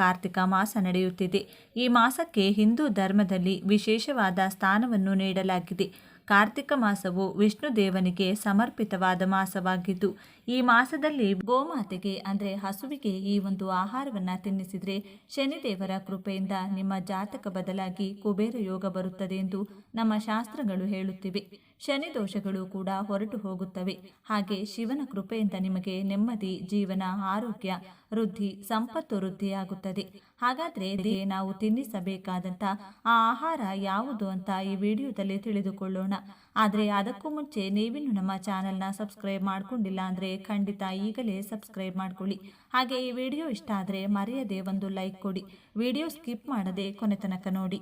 ಕಾರ್ತಿಕ ಮಾಸ ನಡೆಯುತ್ತಿದೆ. ಈ ಮಾಸಕ್ಕೆ ಹಿಂದೂ ಧರ್ಮದಲ್ಲಿ ವಿಶೇಷವಾದ ಸ್ಥಾನವನ್ನು ನೀಡಲಾಗಿದೆ. ಕಾರ್ತಿಕ ಮಾಸವು ವಿಷ್ಣು ದೇವನಿಗೆ ಸಮರ್ಪಿತವಾದ ಮಾಸವಾಗಿದ್ದು, ಈ ಮಾಸದಲ್ಲಿ ಗೋಮಾತೆಗೆ, ಅಂದರೆ ಹಸುವಿಗೆ ಈ ಒಂದು ಆಹಾರವನ್ನು ತಿನ್ನಿಸಿದರೆ ಶನಿದೇವರ ಕೃಪೆಯಿಂದ ನಿಮ್ಮ ಜಾತಕ ಬದಲಾಗಿ ಕುಬೇರ ಯೋಗ ಬರುತ್ತದೆ ಎಂದು ನಮ್ಮ ಶಾಸ್ತ್ರಗಳು ಹೇಳುತ್ತಿವೆ. ಶನಿ ದೋಷಗಳು ಕೂಡ ಹೊರಟು ಹೋಗುತ್ತವೆ. ಹಾಗೆ ಶಿವನ ಕೃಪೆಯಿಂದ ನಿಮಗೆ ನೆಮ್ಮದಿ, ಜೀವನ, ಆರೋಗ್ಯ, ವೃದ್ಧಿ, ಸಂಪತ್ತು ವೃದ್ಧಿಯಾಗುತ್ತದೆ. ಹಾಗಾದರೆ ನಾವು ತಿನ್ನಿಸಬೇಕಾದಂಥ ಆ ಆಹಾರ ಯಾವುದು ಅಂತ ಈ ವಿಡಿಯೋದಲ್ಲಿ ತಿಳಿದುಕೊಳ್ಳೋಣ. ಆದರೆ ಅದಕ್ಕೂ ಮುಂಚೆ ನೀವಿನ್ನು ನಮ್ಮ ಚಾನೆಲ್ನ ಸಬ್ಸ್ಕ್ರೈಬ್ ಮಾಡ್ಕೊಂಡಿಲ್ಲ ಅಂದರೆ ಖಂಡಿತ ಈಗಲೇ ಸಬ್ಸ್ಕ್ರೈಬ್ ಮಾಡ್ಕೊಳ್ಳಿ. ಹಾಗೆ ಈ ವಿಡಿಯೋ ಇಷ್ಟ ಆದರೆ ಮರೆಯದೆ ಒಂದು ಲೈಕ್ ಕೊಡಿ. ವಿಡಿಯೋ ಸ್ಕಿಪ್ ಮಾಡದೆ ಕೊನೆ ತನಕ ನೋಡಿ.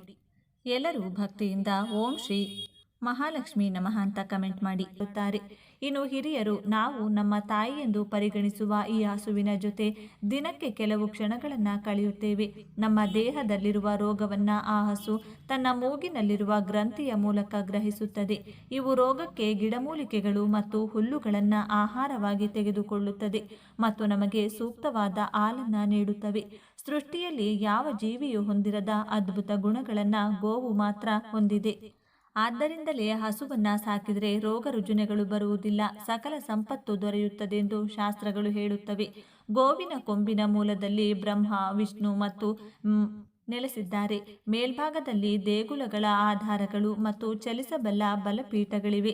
ಎಲ್ಲರೂ ಭಕ್ತಿಯಿಂದ ಓಂ ಶ್ರೀ ಮಹಾಲಕ್ಷ್ಮಿ ನಮಃ ಅಂತ ಕಮೆಂಟ್ ಮಾಡಿ ಇನ್ನು ಹಿರಿಯರು, ನಾವು ನಮ್ಮ ತಾಯಿ ಎಂದು ಪರಿಗಣಿಸುವ ಈ ಹಸುವಿನ ಜೊತೆ ದಿನಕ್ಕೆ ಕೆಲವು ಕ್ಷಣಗಳನ್ನು ಕಳೆಯುತ್ತೇವೆ. ನಮ್ಮ ದೇಹದಲ್ಲಿರುವ ರೋಗವನ್ನು ಆ ಹಸು ತನ್ನ ಮೂಗಿನಲ್ಲಿರುವ ಗ್ರಂಥಿಯ ಮೂಲಕ ಗ್ರಹಿಸುತ್ತದೆ. ಇವು ರೋಗಕ್ಕೆ ಗಿಡಮೂಲಿಕೆಗಳು ಮತ್ತು ಹುಲ್ಲುಗಳನ್ನು ಆಹಾರವಾಗಿ ತೆಗೆದುಕೊಳ್ಳುತ್ತದೆ ಮತ್ತು ನಮಗೆ ಸೂಕ್ತವಾದ ಹಾಲನ್ನು ನೀಡುತ್ತವೆ. ಸೃಷ್ಟಿಯಲ್ಲಿ ಯಾವ ಜೀವಿಯು ಹೊಂದಿರದ ಅದ್ಭುತ ಗುಣಗಳನ್ನು ಗೋವು ಮಾತ್ರ ಹೊಂದಿದೆ. ಆದ್ದರಿಂದಲೇ ಹಸುವನ್ನ ಸಾಕಿದರೆ ರೋಗ ರುಜಿನಗಳು ಬರುವುದಿಲ್ಲ. ಸಕಲ ಸಂಪತ್ತು ದೊರೆಯುತ್ತದೆ ಎಂದು ಶಾಸ್ತ್ರಗಳು ಹೇಳುತ್ತವೆ. ಗೋವಿನ ಕೊಂಬಿನ ಮೂಲದಲ್ಲಿ ಬ್ರಹ್ಮ, ವಿಷ್ಣು ಮತ್ತು ನೆಲೆಸಿದ್ದಾರೆ. ಮೇಲ್ಭಾಗದಲ್ಲಿ ದೇಗುಲಗಳ ಆಧಾರಗಳು ಮತ್ತು ಚಲಿಸಬಲ್ಲ ಬಲಪೀಠಗಳಿವೆ.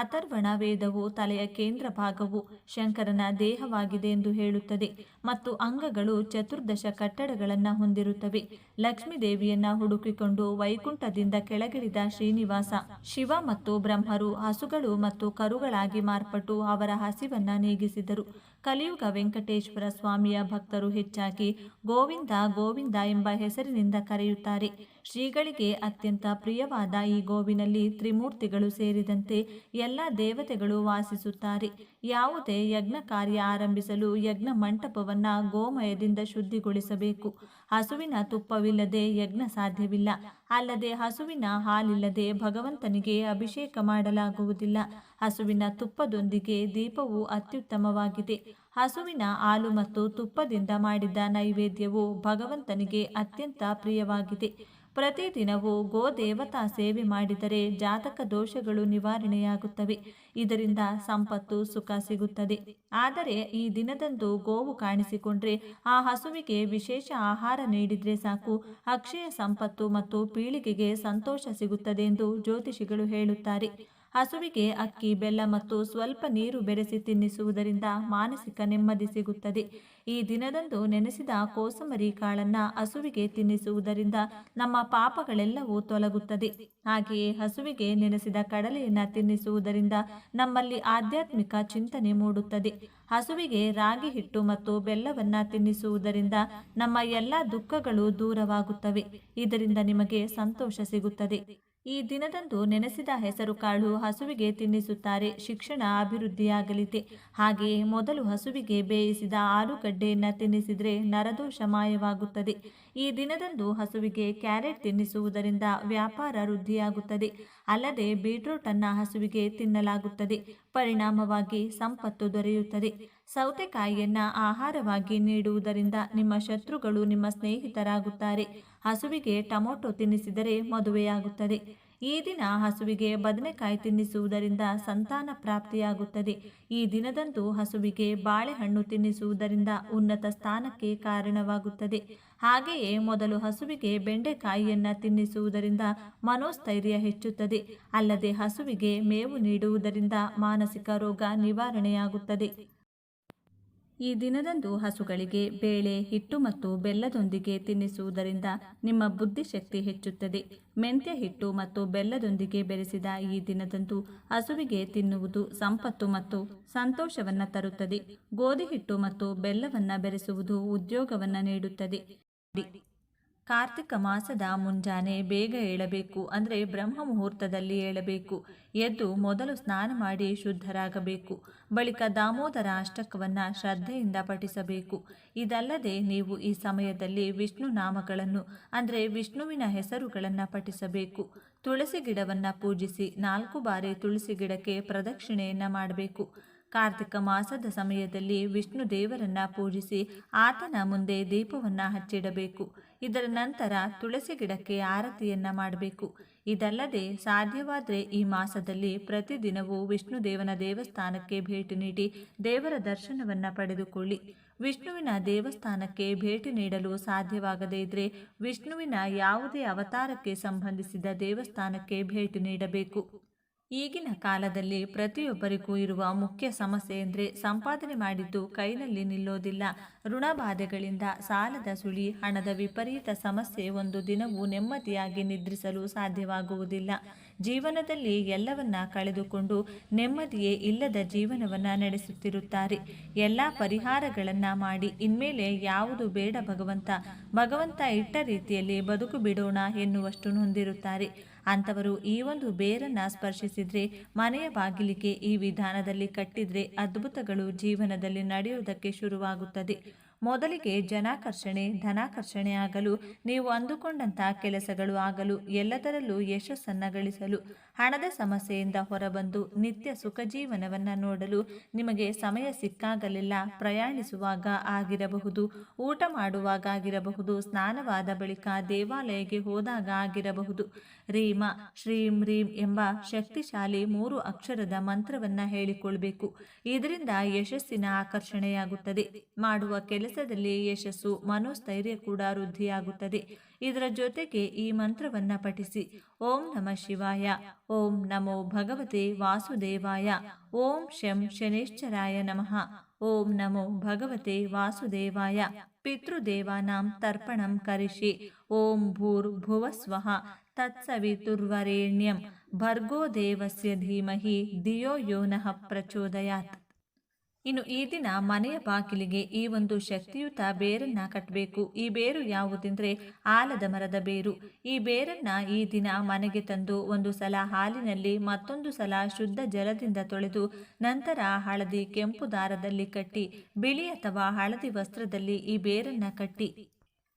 ಅಥರ್ವಣ ವೇದವು ತಲೆಯ ಕೇಂದ್ರ ಭಾಗವು ಶಂಕರನ ದೇಹವಾಗಿದೆ ಎಂದು ಹೇಳುತ್ತದೆ ಮತ್ತು ಅಂಗಗಳು ಚತುರ್ದಶ ಕಟ್ಟಡಗಳನ್ನು ಹೊಂದಿರುತ್ತವೆ. ಲಕ್ಷ್ಮೀ ದೇವಿಯನ್ನ ಹುಡುಕಿಕೊಂಡು ವೈಕುಂಠದಿಂದ ಕೆಳಗಿಳಿದ ಶ್ರೀನಿವಾಸ, ಶಿವ ಮತ್ತು ಬ್ರಹ್ಮರು ಹಸುಗಳು ಮತ್ತು ಕರುಗಳಾಗಿ ಮಾರ್ಪಟ್ಟು ಅವರ ಹಸಿವನ್ನ ನೀಗಿಸಿದರು. ಕಲಿಯುಗ ವೆಂಕಟೇಶ್ವರ ಸ್ವಾಮಿಯ ಭಕ್ತರು ಹೆಚ್ಚಾಗಿ ಗೋವಿಂದ ಗೋವಿಂದ ಎಂಬ ಹೆಸರಿನಿಂದ ಕರೆಯುತ್ತಾರೆ. ಶ್ರೀಗಳಿಗೆ ಅತ್ಯಂತ ಪ್ರಿಯವಾದ ಈ ಗೋವಿನಲ್ಲಿ ತ್ರಿಮೂರ್ತಿಗಳು ಸೇರಿದಂತೆ ಎಲ್ಲ ದೇವತೆಗಳು ವಾಸಿಸುತ್ತಾರೆ. ಯಾವುದೇ ಯಜ್ಞ ಕಾರ್ಯ ಆರಂಭಿಸಲು ಯಜ್ಞ ಮಂಟಪವನ್ನು ಗೋಮಯದಿಂದ ಶುದ್ಧಿಗೊಳಿಸಬೇಕು. ಹಸುವಿನ ತುಪ್ಪವಿಲ್ಲದೆ ಯಜ್ಞ ಸಾಧ್ಯವಿಲ್ಲ. ಅಲ್ಲದೆ ಹಸುವಿನ ಹಾಲಿಲ್ಲದೆ ಭಗವಂತನಿಗೆ ಅಭಿಷೇಕ ಮಾಡಲಾಗುವುದಿಲ್ಲ. ಹಸುವಿನ ತುಪ್ಪದೊಂದಿಗೆ ದೀಪವು ಅತ್ಯುತ್ತಮವಾಗಿದೆ. ಹಸುವಿನ ಹಾಲು ಮತ್ತು ತುಪ್ಪದಿಂದ ಮಾಡಿದ ನೈವೇದ್ಯವು ಭಗವಂತನಿಗೆ ಅತ್ಯಂತ ಪ್ರಿಯವಾಗಿದೆ. ಪ್ರತಿದಿನವೂ ಗೋ ದೇವತಾ ಸೇವೆ ಮಾಡಿದರೆ ಜಾತಕ ದೋಷಗಳು ನಿವಾರಣೆಯಾಗುತ್ತವೆ. ಇದರಿಂದ ಸಂಪತ್ತು, ಸುಖ ಸಿಗುತ್ತದೆ. ಆದರೆ ಈ ದಿನದಂದು ಗೋವು ಕಾಣಿಸಿಕೊಂಡ್ರೆ ಆ ಹಸುವಿಗೆ ವಿಶೇಷ ಆಹಾರ ನೀಡಿದರೆ ಸಾಕು. ಅಕ್ಷಯ ಸಂಪತ್ತು ಮತ್ತು ಪೀಳಿಗೆಗೆ ಸಂತೋಷ ಸಿಗುತ್ತದೆ ಎಂದು ಜ್ಯೋತಿಷಿಗಳು ಹೇಳುತ್ತಾರೆ. ಹಸುವಿಗೆ ಅಕ್ಕಿ, ಬೆಲ್ಲ ಮತ್ತು ಸ್ವಲ್ಪ ನೀರು ಬೆರೆಸಿ ತಿನ್ನಿಸುವುದರಿಂದ ಮಾನಸಿಕ ನೆಮ್ಮದಿ ಸಿಗುತ್ತದೆ. ಈ ದಿನದಂದು ನೆನೆಸಿದ ಕೋಸಂಬರಿ ಕಾಳನ್ನು ಹಸುವಿಗೆ ತಿನ್ನಿಸುವುದರಿಂದ ನಮ್ಮ ಪಾಪಗಳೆಲ್ಲವೂ ತೊಲಗುತ್ತದೆ. ಹಾಗೆಯೇ ಹಸುವಿಗೆ ನೆನೆಸಿದ ಕಡಲೆಯನ್ನು ತಿನ್ನಿಸುವುದರಿಂದ ನಮ್ಮಲ್ಲಿ ಆಧ್ಯಾತ್ಮಿಕ ಚಿಂತನೆ ಮೂಡುತ್ತದೆ. ಹಸುವಿಗೆ ರಾಗಿ ಹಿಟ್ಟು ಮತ್ತು ಬೆಲ್ಲವನ್ನು ತಿನ್ನಿಸುವುದರಿಂದ ನಮ್ಮ ಎಲ್ಲ ದುಃಖಗಳು ದೂರವಾಗುತ್ತವೆ. ಇದರಿಂದ ನಿಮಗೆ ಸಂತೋಷ ಸಿಗುತ್ತದೆ. ಈ ದಿನದಂದು ನೆನೆಸಿದ ಹೆಸರು ಕಾಳು ಹಸುವಿಗೆ ತಿನ್ನಿಸುತ್ತಾರೆ. ಶಿಕ್ಷಣ ಅಭಿವೃದ್ಧಿಯಾಗಲಿದೆ. ಹಾಗೆಯೇ ಮೊದಲು ಹಸುವಿಗೆ ಬೇಯಿಸಿದ ಆಲೂಗಡ್ಡೆಯನ್ನು ತಿನ್ನಿಸಿದರೆ ನರದೋಷ ಮಾಯವಾಗುತ್ತದೆ. ಈ ದಿನದಂದು ಹಸುವಿಗೆ ಕ್ಯಾರೆಟ್ ತಿನ್ನಿಸುವುದರಿಂದ ವ್ಯಾಪಾರ ವೃದ್ಧಿಯಾಗುತ್ತದೆ. ಅಲ್ಲದೆ ಬೀಟ್ರೂಟನ್ನು ಹಸುವಿಗೆ ತಿನ್ನಲಾಗುತ್ತದೆ. ಪರಿಣಾಮವಾಗಿ ಸಂಪತ್ತು ದೊರೆಯುತ್ತದೆ. ಸೌತೆಕಾಯಿಯನ್ನ ಆಹಾರವಾಗಿ ನೀಡುವುದರಿಂದ ನಿಮ್ಮ ಶತ್ರುಗಳು ನಿಮ್ಮ ಸ್ನೇಹಿತರಾಗುತ್ತಾರೆ. ಹಸುವಿಗೆ ಟೊಮೊಟೊ ತಿನ್ನಿಸಿದರೆ ಮದುವೆಯಾಗುತ್ತದೆ. ಈ ದಿನ ಹಸುವಿಗೆ ಬದನೆಕಾಯಿ ತಿನ್ನಿಸುವುದರಿಂದ ಸಂತಾನ ಪ್ರಾಪ್ತಿಯಾಗುತ್ತದೆ. ಈ ದಿನದಂದು ಹಸುವಿಗೆ ಬಾಳೆಹಣ್ಣು ತಿನ್ನಿಸುವುದರಿಂದ ಉನ್ನತ ಸ್ಥಾನಕ್ಕೆ ಕಾರಣವಾಗುತ್ತದೆ. ಹಾಗೆಯೇ ಮೊದಲು ಹಸುವಿಗೆ ಬೆಂಡೆಕಾಯಿಯನ್ನು ತಿನ್ನಿಸುವುದರಿಂದ ಮನೋಸ್ಥೈರ್ಯ ಹೆಚ್ಚುತ್ತದೆ. ಅಲ್ಲದೆ ಹಸುವಿಗೆ ಮೇವು ನೀಡುವುದರಿಂದ ಮಾನಸಿಕ ರೋಗ ನಿವಾರಣೆಯಾಗುತ್ತದೆ. ಈ ದಿನದಂದು ಹಸುಗಳಿಗೆ ಬೇಳೆ, ಹಿಟ್ಟು ಮತ್ತು ಬೆಲ್ಲದೊಂದಿಗೆ ತಿನ್ನಿಸುವುದರಿಂದ ನಿಮ್ಮ ಬುದ್ಧಿಶಕ್ತಿ ಹೆಚ್ಚುತ್ತದೆ. ಮೆಂತ್ಯ, ಹಿಟ್ಟು ಮತ್ತು ಬೆಲ್ಲದೊಂದಿಗೆ ಬೆರೆಸಿದ ಈ ದಿನದಂದು ಹಸುವಿಗೆ ತಿನ್ನುವುದು ಸಂಪತ್ತು ಮತ್ತು ಸಂತೋಷವನ್ನು ತರುತ್ತದೆ. ಗೋಧಿ, ಹಿಟ್ಟು ಮತ್ತು ಬೆಲ್ಲವನ್ನು ಬೆರೆಸುವುದು ಉದ್ಯೋಗವನ್ನು ನೀಡುತ್ತದೆ. ಕಾರ್ತಿಕ ಮಾಸದ ಮುಂಜಾನೆ ಬೇಗ ಏಳಬೇಕು, ಅಂದರೆ ಬ್ರಹ್ಮ ಮುಹೂರ್ತದಲ್ಲಿ ಏಳಬೇಕು. ಎದ್ದು ಮೊದಲು ಸ್ನಾನ ಮಾಡಿ ಶುದ್ಧರಾಗಬೇಕು. ಬಳಿಕ ದಾಮೋದರ ಅಷ್ಟಕವನ್ನು ಶ್ರದ್ಧೆಯಿಂದ ಪಠಿಸಬೇಕು. ಇದಲ್ಲದೆ ನೀವು ಈ ಸಮಯದಲ್ಲಿ ವಿಷ್ಣು ನಾಮಗಳನ್ನು, ಅಂದರೆ ವಿಷ್ಣುವಿನ ಹೆಸರುಗಳನ್ನು ಪಠಿಸಬೇಕು. ತುಳಸಿ ಗಿಡವನ್ನು ಪೂಜಿಸಿ ನಾಲ್ಕು ಬಾರಿ ತುಳಸಿ ಗಿಡಕ್ಕೆ ಪ್ರದಕ್ಷಿಣೆಯನ್ನು ಮಾಡಬೇಕು. ಕಾರ್ತಿಕ ಮಾಸದ ಸಮಯದಲ್ಲಿ ವಿಷ್ಣು ದೇವರನ್ನ ಪೂಜಿಸಿ ಆತನ ಮುಂದೆ ದೀಪವನ್ನು ಹಚ್ಚಿಡಬೇಕು. ಇದರ ನಂತರ ತುಳಸಿ ಗಿಡಕ್ಕೆ ಆರತಿಯನ್ನ ಮಾಡಬೇಕು. ಇದಲ್ಲದೆ ಸಾಧ್ಯವಾದರೆ ಈ ಮಾಸದಲ್ಲಿ ಪ್ರತಿದಿನವೂ ವಿಷ್ಣು ದೇವನ ದೇವಸ್ಥಾನಕ್ಕೆ ಭೇಟಿ ನೀಡಿ ದೇವರ ದರ್ಶನವನ್ನು ಪಡೆದುಕೊಳ್ಳಿ. ವಿಷ್ಣುವಿನ ದೇವಸ್ಥಾನಕ್ಕೆ ಭೇಟಿ ನೀಡಲು ಸಾಧ್ಯವಾಗದೇ ಇದ್ದರೆ ವಿಷ್ಣುವಿನ ಯಾವುದೇ ಅವತಾರಕ್ಕೆ ಸಂಬಂಧಿಸಿದ ದೇವಸ್ಥಾನಕ್ಕೆ ಭೇಟಿ ನೀಡಬೇಕು. ಈಗಿನ ಕಾಲದಲ್ಲಿ ಪ್ರತಿಯೊಬ್ಬರಿಗೂ ಇರುವ ಮುಖ್ಯ ಸಮಸ್ಯೆ ಎಂದರೆ ಸಂಪಾದನೆ ಮಾಡಿದ್ದು ಕೈನಲ್ಲಿ ನಿಲ್ಲೋದಿಲ್ಲ. ಋಣಬಾಧೆಗಳಿಂದ ಸಾಲದ ಸುಳಿ, ಹಣದ ವಿಪರೀತ ಸಮಸ್ಯೆ ಒಂದು ದಿನವೂ ನೆಮ್ಮದಿಯಾಗಿ ನಿದ್ರಿಸಲು ಸಾಧ್ಯವಾಗುವುದಿಲ್ಲ. ಜೀವನದಲ್ಲಿ ಎಲ್ಲವನ್ನ ಕಳೆದುಕೊಂಡು ನೆಮ್ಮದಿಯೇ ಇಲ್ಲದ ಜೀವನವನ್ನು ನಡೆಸುತ್ತಿರುತ್ತಾರೆ. ಎಲ್ಲ ಪರಿಹಾರಗಳನ್ನು ಮಾಡಿ ಇನ್ಮೇಲೆ ಯಾವುದು ಬೇಡ ಭಗವಂತ. ಭಗವಂತ ಇಟ್ಟ ರೀತಿಯಲ್ಲಿ ಬದುಕು ಬಿಡೋಣ ಎನ್ನುವಷ್ಟು ನೊಂದಿರುತ್ತಾರೆ ಅಂಥವರು ಈ ಒಂದು ಬೇರನ್ನ ಸ್ಪರ್ಶಿಸಿದರೆ ಮನೆಯ ಬಾಗಿಲಿಗೆ ಈ ವಿಧಾನದಲ್ಲಿ ಕಟ್ಟಿದರೆ ಅದ್ಭುತಗಳು ಜೀವನದಲ್ಲಿ ನಡೆಯುವುದಕ್ಕೆ ಶುರುವಾಗುತ್ತದೆ. ಮೊದಲಿಗೆ ಜನಾಕರ್ಷಣೆ, ಧನಾಕರ್ಷಣೆ ಆಗಲು, ನೀವು ಅಂದುಕೊಂಡಂತಹ ಕೆಲಸಗಳು ಆಗಲು, ಎಲ್ಲದರಲ್ಲೂ ಯಶಸ್ಸನ್ನು ಗಳಿಸಲು, ಹಣದ ಸಮಸ್ಯೆಯಿಂದ ಹೊರಬಂದು ನಿತ್ಯ ಸುಖ ಜೀವನವನ್ನು ನೋಡಲು ನಿಮಗೆ ಸಮಯ ಸಿಕ್ಕಾಗಲೆಲ್ಲ ಪ್ರಯಾಣಿಸುವಾಗ ಆಗಿರಬಹುದು, ಊಟ ಮಾಡುವಾಗ ಆಗಿರಬಹುದು, ಸ್ನಾನವಾದ ಬಳಿಕ ದೇವಾಲಯಕ್ಕೆ ಹೋದಾಗ ಆಗಿರಬಹುದು. ರೀಮ, ಶ್ರೀಂ ರೀಂ ಎಂಬ ಶಕ್ತಿಶಾಲಿ ಮೂರು ಅಕ್ಷರದ ಮಂತ್ರವನ್ನು ಹೇಳಿಕೊಳ್ಬೇಕು. ಇದರಿಂದ ಯಶಸ್ಸಿನ ಆಕರ್ಷಣೆಯಾಗುತ್ತದೆ. ಮಾಡುವ ಕೆಲಸದಲ್ಲಿ ಯಶಸ್ಸು, ಮನೋಸ್ಥೈರ್ಯ ಕೂಡ ವೃದ್ಧಿಯಾಗುತ್ತದೆ. ಇದರ ಜೊತೆಗೆ ಈ ಮಂತ್ರವನ್ನ ಪಠಿಸಿ. ಓಂ ನಮ ಶಿವಾಯ. ಓಂ ನಮೋ ಭಗವತೆ ವಾಸುದೇವಾಯ. ಓಂ ಶಂ ಶನೇಶ್ವರಾಯ ನಮಃ. ಓಂ ನಮೋ ಭಗವತೆ ವಾಸುದೇವಾಯ. ಪಿತೃದೇವಾನಾಂ ತರ್ಪಣಂ ಕರಿಷಿ. ಓಂ ಭೂರ್ ಭುವಸ್ವಃ ತತ್ಸವಿತುರ್ವರೆಣ್ಯಂ ಭರ್ಗೋ ದೇವಸ್ಯ ಧೀಮಹಿ. ಧಿಯೋ ಯೋ ನಃ ಪ್ರಚೋದಯಾತ್. ಇನ್ನು ಈ ದಿನ ಮನೆಯ ಬಾಗಿಲಿಗೆ ಈ ಒಂದು ಶಕ್ತಿಯುತ ಬೇರನ್ನ ಕಟ್ಟಬೇಕು ಈ ಬೇರು ಯಾವುದೆಂದ್ರೆ ಆಲದ ಮರದ ಬೇರು. ಈ ಬೇರನ್ನ ಈ ದಿನ ಮನೆಗೆ ತಂದು ಒಂದು ಸಲ ಹಾಲಿನಲ್ಲಿ ಮತ್ತೊಂದು ಸಲ ಶುದ್ಧ ಜಲದಿಂದ ತೊಳೆದು ನಂತರ ಹಳದಿ ಕೆಂಪು ದಾರದಲ್ಲಿ ಕಟ್ಟಿ, ಬಿಳಿ ಅಥವಾ ಹಳದಿ ವಸ್ತ್ರದಲ್ಲಿ ಈ ಬೇರನ್ನ ಕಟ್ಟಿ.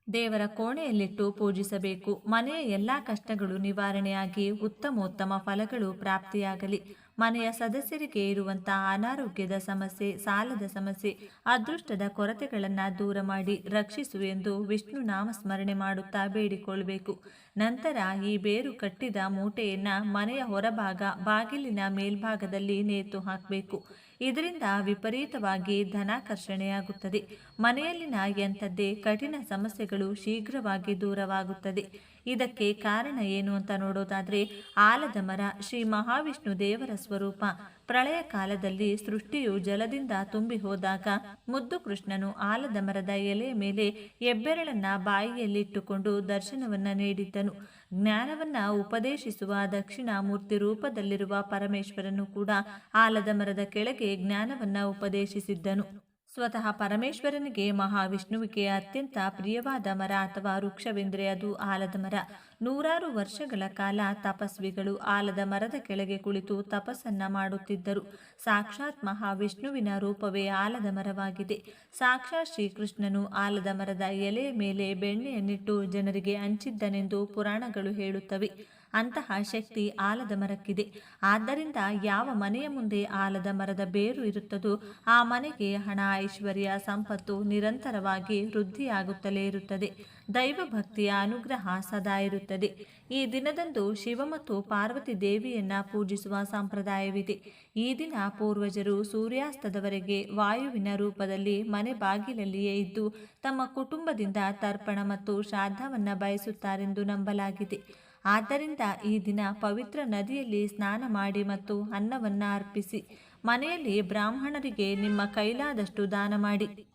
ದೇವರ ಕೋಣೆಯಲ್ಲಿಟ್ಟು ಪೂಜಿಸಬೇಕು. ಮನೆಯ ಎಲ್ಲ ಕಷ್ಟಗಳು ನಿವಾರಣೆಯಾಗಿ ಉತ್ತಮೋತ್ತಮ ಫಲಗಳು ಪ್ರಾಪ್ತಿಯಾಗಲಿ. ಮನೆಯ ಸದಸ್ಯರಿಗೆ ಇರುವಂತಹ ಅನಾರೋಗ್ಯದ ಸಮಸ್ಯೆ, ಸಾಲದ ಸಮಸ್ಯೆ, ಅದೃಷ್ಟದ ಕೊರತೆಗಳನ್ನು ದೂರ ಮಾಡಿ ರಕ್ಷಿಸು ಎಂದು ವಿಷ್ಣು ನಾಮಸ್ಮರಣೆ ಮಾಡುತ್ತಾ ಬೇಡಿಕೊಳ್ಳಬೇಕು. ನಂತರ ಈ ಬೇರು ಕಟ್ಟಿದ ಮೂಟೆಯನ್ನು ಮನೆಯ ಹೊರಭಾಗ, ಬಾಗಿಲಿನ ಮೇಲ್ಭಾಗದಲ್ಲಿ ನೇತು ಹಾಕಬೇಕು. ಇದರಿಂದ ವಿಪರೀತವಾಗಿ ಧನಾಕರ್ಷಣೆಯಾಗುತ್ತದೆ. ಮನೆಯಲ್ಲಿನ ಎಂಥದ್ದೇ ಕಠಿಣ ಸಮಸ್ಯೆಗಳು ಶೀಘ್ರವಾಗಿ ದೂರವಾಗುತ್ತದೆ. ಇದಕ್ಕೆ ಕಾರಣ ಏನು ಅಂತ ನೋಡೋದಾದ್ರೆ ಆಲದ ಮರ, ಶ್ರೀ ಮಹಾವಿಷ್ಣು ದೇವರ ಸ್ವರೂಪ. ಪ್ರಳಯ ಕಾಲದಲ್ಲಿ ಸೃಷ್ಟಿಯು ಜಲದಿಂದ ತುಂಬಿ ಹೋದಾಗ ಮುದ್ದು ಕೃಷ್ಣನು ಆಲದ ಮರದ ಎಲೆಯ ಮೇಲೆ ಹೆಬ್ಬೆರಳನ್ನ ಬಾಯಿಯಲ್ಲಿಟ್ಟುಕೊಂಡು ದರ್ಶನವನ್ನ ನೀಡಿದ್ದನು. ಜ್ಞಾನವನ್ನ ಉಪದೇಶಿಸುವ ದಕ್ಷಿಣ ಮೂರ್ತಿ ರೂಪದಲ್ಲಿರುವ ಪರಮೇಶ್ವರನು ಕೂಡ ಆಲದ ಮರದ ಕೆಳಗೆ ಜ್ಞಾನವನ್ನ ಉಪದೇಶಿಸಿದ್ದನು. ಸ್ವತಃ ಪರಮೇಶ್ವರನಿಗೆ ಮಹಾವಿಷ್ಣುವಿಗೆ ಅತ್ಯಂತ ಪ್ರಿಯವಾದ ಮರ ಅಥವಾ ವೃಕ್ಷವೆಂದರೆ ಅದು ಆಲದ ಮರ. ನೂರಾರು ವರ್ಷಗಳ ಕಾಲ ತಪಸ್ವಿಗಳು ಆಲದ ಮರದ ಕೆಳಗೆ ಕುಳಿತು ತಪಸ್ಸನ್ನ ಮಾಡುತ್ತಿದ್ದರು. ಸಾಕ್ಷಾತ್ ಮಹಾವಿಷ್ಣುವಿನ ರೂಪವೇ ಆಲದ ಮರವಾಗಿದೆ. ಸಾಕ್ಷಾತ್ ಶ್ರೀಕೃಷ್ಣನು ಆಲದ ಮರದ ಎಲೆಯ ಮೇಲೆ ಬೆಣ್ಣೆಯನ್ನಿಟ್ಟು ಜನರಿಗೆ ಹಂಚಿದ್ದನೆಂದು ಪುರಾಣಗಳು ಹೇಳುತ್ತವೆ. ಅಂತಹ ಶಕ್ತಿ ಆಲದ ಮರಕ್ಕಿದೆ. ಆದ್ದರಿಂದ ಯಾವ ಮನೆಯ ಮುಂದೆ ಆಲದ ಮರದ ಬೇರು ಇರುತ್ತದೋ ಆ ಮನೆಗೆ ಹಣ, ಐಶ್ವರ್ಯ, ಸಂಪತ್ತು ನಿರಂತರವಾಗಿ ವೃದ್ಧಿಯಾಗುತ್ತಲೇ ಇರುತ್ತದೆ. ದೈವ ಭಕ್ತಿಯ ಅನುಗ್ರಹ ಸದಾ ಇರುತ್ತದೆ. ಈ ದಿನದಂದು ಶಿವ ಮತ್ತು ಪಾರ್ವತಿ ದೇವಿಯನ್ನ ಪೂಜಿಸುವ ಸಂಪ್ರದಾಯವಿದೆ. ಈ ದಿನ ಪೂರ್ವಜರು ಸೂರ್ಯಾಸ್ತದವರೆಗೆ ವಾಯುವಿನ ರೂಪದಲ್ಲಿ ಮನೆ ಬಾಗಿಲಲ್ಲಿಯೇ ಇದ್ದು ತಮ್ಮ ಕುಟುಂಬದಿಂದ ತರ್ಪಣ ಮತ್ತು ಶ್ರಾದ್ದವನ್ನು ಬಯಸುತ್ತಾರೆಂದು ನಂಬಲಾಗಿದೆ. ಆದ್ದರಿಂದ ಈ ದಿನ ಪವಿತ್ರ ನದಿಯಲ್ಲಿ ಸ್ನಾನ ಮಾಡಿ ಮತ್ತು ಅನ್ನವನ್ನು ಅರ್ಪಿಸಿ. ಮನೆಯಲ್ಲಿ ಬ್ರಾಹ್ಮಣರಿಗೆ ನಿಮ್ಮ ಕೈಲಾದಷ್ಟು ದಾನ ಮಾಡಿ.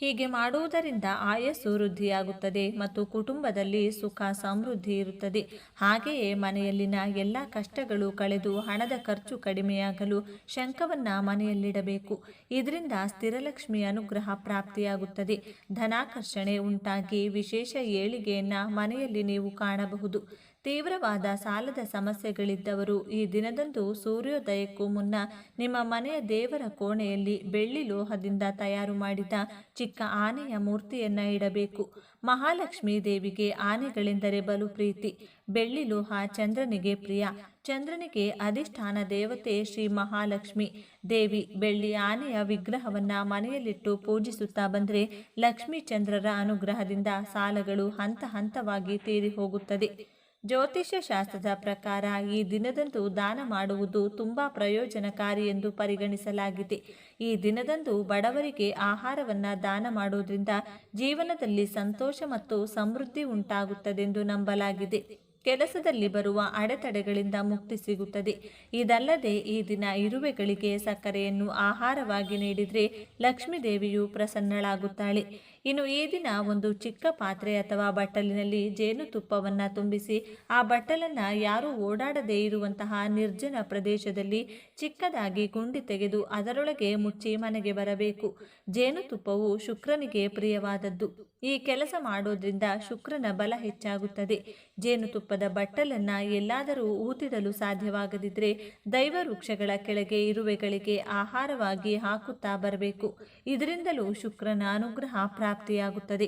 ಹೀಗೆ ಮಾಡುವುದರಿಂದ ಆಯಸ್ಸು ವೃದ್ಧಿಯಾಗುತ್ತದೆ ಮತ್ತು ಕುಟುಂಬದಲ್ಲಿ ಸುಖ ಸಮೃದ್ಧಿ ಇರುತ್ತದೆ. ಹಾಗೆಯೇ ಮನೆಯಲ್ಲಿನ ಎಲ್ಲ ಕಷ್ಟಗಳು ಕಳೆದು ಹಣದ ಖರ್ಚು ಕಡಿಮೆಯಾಗಲು ಶಂಖವನ್ನು ಮನೆಯಲ್ಲಿಡಬೇಕು. ಇದರಿಂದ ಸ್ಥಿರಲಕ್ಷ್ಮಿ ಅನುಗ್ರಹ ಪ್ರಾಪ್ತಿಯಾಗುತ್ತದೆ. ಧನಾಕರ್ಷಣೆ ಉಂಟಾಗಿ ವಿಶೇಷ ಏಳಿಗೆಯನ್ನು ಮನೆಯಲ್ಲಿ ನೀವು ಕಾಣಬಹುದು. ತೀವ್ರವಾದ ಸಾಲದ ಸಮಸ್ಯೆಗಳಿದ್ದವರು ಈ ದಿನದಂದು ಸೂರ್ಯೋದಯಕ್ಕೂ ಮುನ್ನ ನಿಮ್ಮ ಮನೆಯ ದೇವರ ಕೋಣೆಯಲ್ಲಿ ಬೆಳ್ಳಿ ಲೋಹದಿಂದ ತಯಾರು ಮಾಡಿದ ಚಿಕ್ಕ ಆನೆಯ ಮೂರ್ತಿಯನ್ನ ಇಡಬೇಕು. ಮಹಾಲಕ್ಷ್ಮೀ ದೇವಿಗೆ ಆನೆಗಳೆಂದರೆ ಬಲು ಪ್ರೀತಿ. ಬೆಳ್ಳಿ ಲೋಹ ಚಂದ್ರನಿಗೆ ಪ್ರಿಯ. ಚಂದ್ರನಿಗೆ ಅಧಿಷ್ಠಾನ ದೇವತೆ ಶ್ರೀ ಮಹಾಲಕ್ಷ್ಮಿ. ದೇವಿ ಬೆಳ್ಳಿ ಆನೆಯ ವಿಗ್ರಹವನ್ನ ಮನೆಯಲ್ಲಿಟ್ಟು ಪೂಜಿಸುತ್ತಾ ಬಂದರೆ ಲಕ್ಷ್ಮೀ ಚಂದ್ರರ ಅನುಗ್ರಹದಿಂದ ಸಾಲಗಳು ಹಂತ ಹಂತವಾಗಿ ತೀರಿ ಹೋಗುತ್ತದೆ ಜ್ಯೋತಿಷ್ಯ ಶಾಸ್ತ್ರದ ಪ್ರಕಾರ ಈ ದಿನದಂದು ದಾನ ಮಾಡುವುದು ತುಂಬಾ ಪ್ರಯೋಜನಕಾರಿ ಎಂದು ಪರಿಗಣಿಸಲಾಗಿದೆ. ಈ ದಿನದಂದು ಬಡವರಿಗೆ ಆಹಾರವನ್ನು ದಾನ ಮಾಡುವುದರಿಂದ ಜೀವನದಲ್ಲಿ ಸಂತೋಷ ಮತ್ತು ಸಮೃದ್ಧಿ ಉಂಟಾಗುತ್ತದೆಂದು ನಂಬಲಾಗಿದೆ. ಕೆಲಸದಲ್ಲಿ ಬರುವ ಅಡೆತಡೆಗಳಿಂದ ಮುಕ್ತಿ ಸಿಗುತ್ತದೆ. ಇದಲ್ಲದೆ ಈ ದಿನ ಇರುವೆಗಳಿಗೆ ಸಕ್ಕರೆಯನ್ನು ಆಹಾರವಾಗಿ ನೀಡಿದರೆ ಲಕ್ಷ್ಮೀದೇವಿಯು ಪ್ರಸನ್ನಳಾಗುತ್ತಾಳೆ. ಇನ್ನು ಈ ದಿನ ಒಂದು ಚಿಕ್ಕ ಪಾತ್ರೆ ಅಥವಾ ಬಟ್ಟಲಿನಲ್ಲಿ ಜೇನುತುಪ್ಪವನ್ನು ತುಂಬಿಸಿ, ಆ ಬಟ್ಟಲನ್ನು ಯಾರೂ ಓಡಾಡದೇ ಇರುವಂತಹ ನಿರ್ಜನ ಪ್ರದೇಶದಲ್ಲಿ ಚಿಕ್ಕದಾಗಿ ಗುಂಡಿ ತೆಗೆದು ಅದರೊಳಗೆ ಮುಚ್ಚಿ ಮನೆಗೆ ಬರಬೇಕು. ಜೇನುತುಪ್ಪವು ಶುಕ್ರನಿಗೆ ಪ್ರಿಯವಾದದ್ದು. ಈ ಕೆಲಸ ಮಾಡೋದ್ರಿಂದ ಶುಕ್ರನ ಬಲ ಹೆಚ್ಚಾಗುತ್ತದೆ. ಜೇನುತುಪ್ಪದ ಬಟ್ಟಲನ್ನ ಎಲ್ಲಾದರೂ ಊತಿಡಲು ಸಾಧ್ಯವಾಗದಿದ್ದರೆ ದೈವ ವೃಕ್ಷಗಳ ಕೆಳಗೆ ಇರುವೆಗಳಿಗೆ ಆಹಾರವಾಗಿ ಹಾಕುತ್ತಾ ಬರಬೇಕು. ಇದರಿಂದಲೂ ಶುಕ್ರನ ಅನುಗ್ರಹ ಪ್ರಾಪ್ತಿಯಾಗುತ್ತದೆ.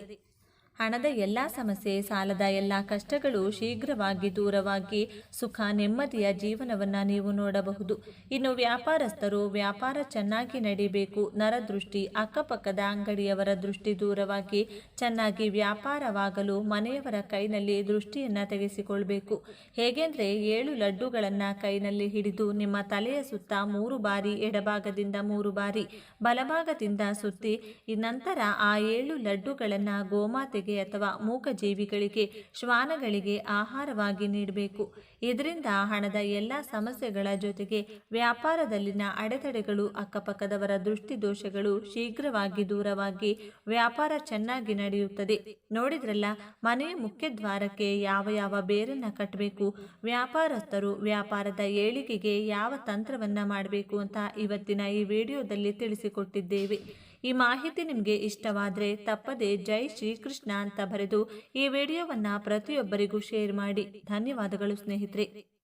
ಹಣದ ಎಲ್ಲ ಸಮಸ್ಯೆ, ಸಾಲದ ಎಲ್ಲ ಕಷ್ಟಗಳು ಶೀಘ್ರವಾಗಿ ದೂರವಾಗಿ ಸುಖ, ನೆಮ್ಮದಿಯ ಜೀವನವನ್ನು ನೀವು ನೋಡಬಹುದು. ಇನ್ನು ವ್ಯಾಪಾರಸ್ಥರು ವ್ಯಾಪಾರ ಚೆನ್ನಾಗಿ ನಡೀಬೇಕು. ನರದೃಷ್ಟಿ, ಅಕ್ಕಪಕ್ಕದ ಅಂಗಡಿಯವರ ದೃಷ್ಟಿ ದೂರವಾಗಿ ಚೆನ್ನಾಗಿ ವ್ಯಾಪಾರವಾಗಲು ಮನೆಯವರ ಕೈನಲ್ಲಿ ದೃಷ್ಟಿಯನ್ನು ತೆಗೆಸಿಕೊಳ್ಬೇಕು. ಹೇಗೆಂದರೆ ಏಳು ಲಡ್ಡುಗಳನ್ನು ಕೈನಲ್ಲಿ ಹಿಡಿದು ನಿಮ್ಮ ತಲೆಯ ಸುತ್ತ ಮೂರು ಬಾರಿ, ಎಡಭಾಗದಿಂದ ಮೂರು ಬಾರಿ, ಬಲಭಾಗದಿಂದ ಸುತ್ತಿ ನಂತರ ಆ ಏಳು ಲಡ್ಡುಗಳನ್ನು ಗೋಮಾತೆಗೆ ಅಥವಾ ಮೂಕ ಜೀವಿಗಳಿಗೆ ಶ್ವಾನಗಳಿಗೆ ಆಹಾರವಾಗಿ ನೀಡಬೇಕು. ಇದರಿಂದ ಹಣದ ಎಲ್ಲ ಸಮಸ್ಯೆಗಳ ಜೊತೆಗೆ ವ್ಯಾಪಾರದಲ್ಲಿನ ಅಡೆತಡೆಗಳು, ಅಕ್ಕಪಕ್ಕದವರ ದೃಷ್ಟಿ ದೋಷಗಳು ಶೀಘ್ರವಾಗಿ ದೂರವಾಗಿ ವ್ಯಾಪಾರ ಚೆನ್ನಾಗಿ ನಡೆಯುತ್ತದೆ. ನೋಡಿದ್ರಲ್ಲ, ಮನೆಯ ಮುಖ್ಯ ದ್ವಾರಕ್ಕೆ ಯಾವ ಯಾವ ಬೇರನ್ನ ಕಟ್ಟಬೇಕು ವ್ಯಾಪಾರಸ್ಥರು ವ್ಯಾಪಾರದ ಏಳಿಗೆಗೆ ಯಾವ ತಂತ್ರವನ್ನ ಮಾಡಬೇಕು ಅಂತ ಇವತ್ತಿನ ಈ ವಿಡಿಯೋದಲ್ಲಿ ತಿಳಿಸಿಕೊಟ್ಟಿದ್ದೇವೆ. ಈ ಮಾಹಿತಿ ನಿಮಗೆ ಇಷ್ಟವಾದರೆ ತಪ್ಪದೆ ಜೈ ಶ್ರೀಕೃಷ್ಣ ಅಂತ ಬರೆದು ಈ ವಿಡಿಯೋವನ್ನು ಪ್ರತಿಯೊಬ್ಬರಿಗೂ ಶೇರ್ ಮಾಡಿ. ಧನ್ಯವಾದಗಳು ಸ್ನೇಹಿತರೆ.